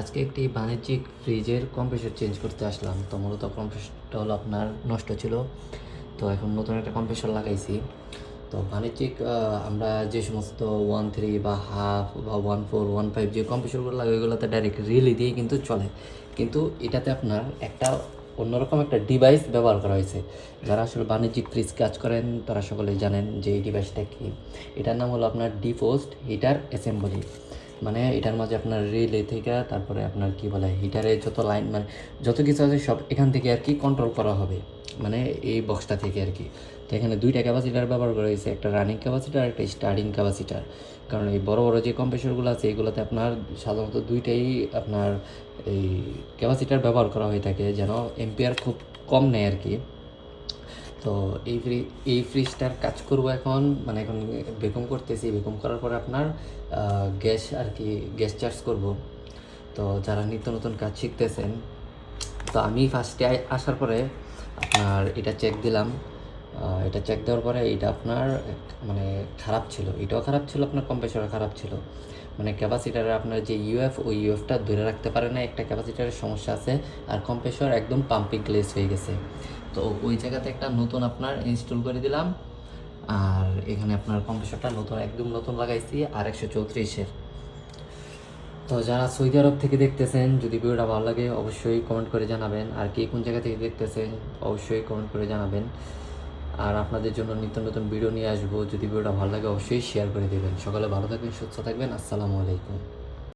আজকে একটি বাণিজ্যিক ফ্রিজের কম্প্রেসর চেঞ্জ করতে আসলাম। তো মূলত কম্প্রেসরটা হলো আপনার নষ্ট ছিল। তো এখন নতুন একটা কম্প্রেসর লাগাইছি। তো বাণিজ্যিক আমরা যে সমস্ত ওয়ান থ্রি বা হাফ বা ওয়ান ফোর ওয়ান ফাইভ যে কম্প্রেসরগুলো লাগে, ওইগুলোতে ডাইরেক্ট রিলি দিয়ে কিন্তু চলে। কিন্তু এটাতে আপনার একটা অন্যরকম একটা ডিভাইস ব্যবহার করা হয়েছে। যারা আসলে বাণিজ্যিক ফ্রিজ কাজ করেন, তারা সকলেই জানেন যে এই ডিভাইসটা কি। এটার নাম হলো আপনার ডিপোস্ট হিটার অ্যাসেম্বলি মানে এটার মাঝে আপনার রিলে থেকে তারপরে আপনার কি বলে হিটারে যত লাইন মানে যত কিছু আছে সব এখান থেকে আর কি কন্ট্রোল করা হবে। মানে এই বক্সটা থেকে আর কি। তো এখানে দুইটা ক্যাপাসিটার ব্যবহার করা হয়েছে, একটা রানিং ক্যাপাসিটার একটা স্টার্টিং ক্যাপাসিটার কারণ এই বড় বড় যে কম্প্রেসরগুলো আছে, এগুলোতে আপনার সাধারণত দুইটাই আপনার এই ক্যাপাসিটার ব্যবহার করা হয়ে থাকে, যেন এম্পিয়ার খুব কম নেয় আর কি। তো এই ফ্রি, এই ফ্রিজটার কাজ করব এখন। মানে এখন বেকম করতেছি বেকম করার পরে আপনার গ্যাস আর কি, গ্যাস চার্জ করব। তো যারা নিত্য নতুন কাজ শিখতেছেন, তো আমি ফার্স্টে আসার পরে আপনার এটা চেক দিলাম। এটা চেক দেওয়ার পরে এটা আপনার মানে খারাপ ছিল। এটাও খারাপ ছিল, আপনার কম্প্রেসরও খারাপ ছিল। মানে ক্যাপাসিটারে আপনার যে ইউএফ ওই ইউএফটা ধরে রাখতে পারে না একটা ক্যাপাসিটারের সমস্যা আছে আর কম্প্রেসর একদম পাম্পিং গ্লেস হয়ে গেছে। তো ওই জায়গাতে একটা নতুন আপনার ইনস্টল করে দিলাম। আর এখানে আপনার কম্প্রেসরটা নতুন, একদম নতুন লাগাইছি, আর একশো চৌত্রিশের। তো যারা সৌদি আরব থেকে দেখতেছেন, যদি ভিডিওটা ভালো লাগে, অবশ্যই কমেন্ট করে জানাবেন। আর কে কোন জায়গা থেকে দেখতেছেন, অবশ্যই কমেন্ট করে জানাবেন। আর আপনাদের জন্য নিত্য নতুন ভিডিও নিয়ে আসব। যদি ভিডিওটা ভালো লাগে, অবশ্যই শেয়ার করে দেবেন। সকালে ভালো থাকবেন, সুস্থ থাকবেন। আসসালামু আলাইকুম।